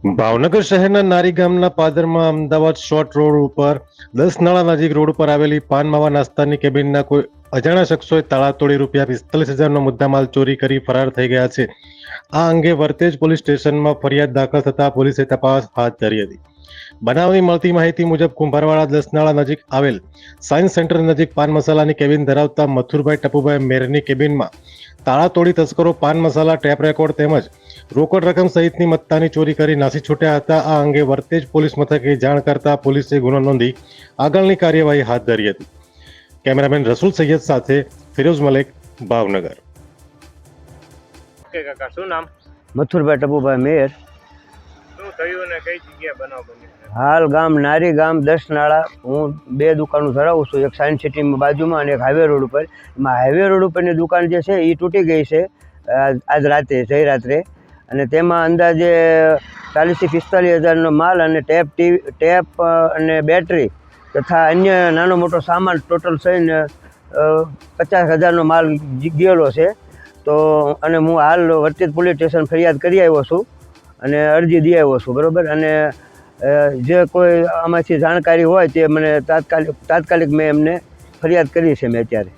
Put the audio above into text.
ભાવનગર શહેરના નારી ગામના પાદરમાં અમદાવાદ શોર્ટ રોડ ઉપર દસ નાળા નજીક રોડ ઉપર આવેલી પાન માવા નાસ્તાની કેબિનના કોઈ અજાણ્યા શખ્સોએ તાળા તોડી રૂપિયા પિસ્તાલીસ હજારનો મુદ્દામાલ ચોરી કરી ફરાર થઈ ગયા છે. આ અંગે વર્તેજ પોલીસ સ્ટેશનમાં ફરિયાદ દાખલ થતા પોલીસે તપાસ હાથ ધરી હતી. બનાવની મળતી માહિતી મુજબ કુંભારવાડા દસનાળા નજીક આવેલ સાયન્સ સેન્ટર નજીક પાન મસાલાની કેબિન ધરાવતા મથુરભાઈ ટપુભાઈ મેરની કેબિનમાં તાળા તોડી તસ્કરો પાન મસાલા ટેપ રેકોર્ડ તેમજ રોકડ રકમ સહિતની મત્તાની ચોરી કરી નાસી છૂટ્યા હતા. આ અંગે વર્તેજ પોલીસ મથકે જાણ કરતા પોલીસે ગુનો નોંધી આગળની કાર્યવાહી હાથ ધરી હતી. કેમેરામેન રસુલ સૈયદ સાથે ફિરોઝ મલેક ભાવનગર. કાકા શું નામ? મથુરભાઈ ટપુભાઈ મેયર હાલ ગામ નારી ગામ દસ નાળા. હું બે દુકાનો ધરાવું છું. એક સાયન્સ સિટીમાં બાજુમાં અને એક હાઈવે રોડ ઉપર. એમાં હાઈવે રોડ ઉપરની દુકાન જે છે એ તૂટી ગઈ છે. આજ રાત્રે જઈ રાત્રે. અને તેમાં અંદાજે ચાલીસથી પિસ્તાલીસ હજારનો માલ અને ટેપ ટીવી, ટેપ અને બેટરી તથા અન્ય નાનો મોટો સામાન ટોટલ થઈને પચાસ હજારનો માલ ગયેલો છે. તો, અને હું હાલ વર્તેજ પોલીસ સ્ટેશન ફરિયાદ કરી આવ્યો છું. અને અરજી દઈ આવ્યો છું, બરાબર? અને જે કોઈ આમાંથી જાણકારી હોય તે મને તાત્કાલિક તાત્કાલિક મેં એમને ફરિયાદ કરી છે મેં અત્યારે.